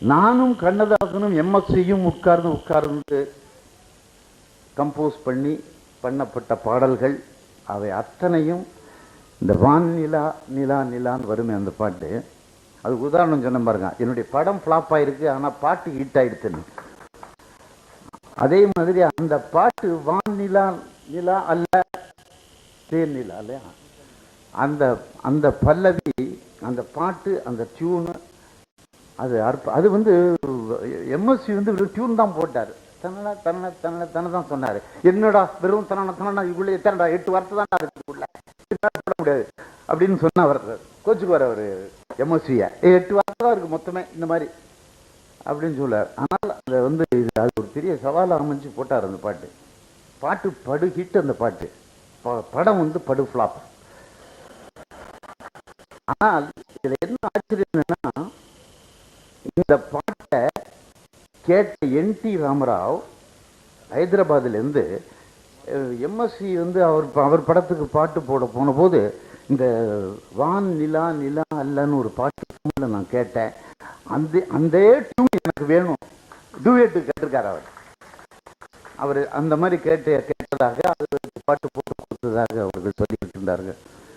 நானும் கண்ணதாசனும் எம்எஸ்சியும் உட்கார்ந்து உட்கார்ந்து கம்போஸ் பண்ணி பண்ணப்பட்ட பாடல்கள். அவை அத்தனையும் இந்த வான் நிலா நிலா நிலான்னு வருமே அந்த பாட்டு. அதுக்கு உதாரணம் சொன்ன பாருங்க. என்னுடைய படம் ஃப்ளாப் ஆயிருக்கு ஆனால் பாட்டு ஹிட் ஆயிடுச்சுன்னு அதே மாதிரி அந்த பாட்டு வான் நிலா நிலா அல்ல தேர் நிலா இல்லையா? அந்த அந்த பல்லவி அந்த பாட்டு அந்த டியூனு அது அற்ப அது வந்து எம்எஸ்சி வந்து வெறும் டியூன் தான் போட்டார். தன்னடா தன்ன தன்ன தன்னை தான் சொன்னார். என்னடா வெறும் தன தனடா இவ்வளோ எத்தனைடா எட்டு வார்த்தை தான் இருக்குள்ள போட முடியாது. அப்படின்னு சொன்ன அவர் கோச்சுக்குவார் அவர் எம்எஸ்சியை எட்டு வார்த்தை தான் இருக்கு மொத்தமே இந்த மாதிரி. அப்படின்னு சொல்லார் ஆனால் அதை வந்து இது அது ஒரு பெரிய சவாலாக அமைஞ்சு போட்டார் அந்த பாட்டு. பாட்டு படு ஹிட் அந்த பாட்டு. ப- படம் வந்து படு ஃப்ளாப் ஆனால் இதில் என்ன ஆச்சரியம் என்னன்னா இந்த பாட்டை கேட்ட என் டி ராமராவ் ஹைதராபாத்லேருந்து எம்எஸ்சி வந்து அவர் அவர் படத்துக்கு பாட்டு போட போன போது இந்த வான் நிலா நிலா அல்லன்னு ஒரு பாட்டு டியூனில் நான் கேட்டேன். அந்த அந்த டியூன் எனக்கு வேணும். டூவேட்டு கேட்டிருக்காரு அவர். அவர் அந்த மாதிரி கேட்டு கேட்டதாக அது பாட்டு போட்டு கொடுத்ததாக அவர்கள் சொல்லிக்கிட்டு இருந்தார்கள்.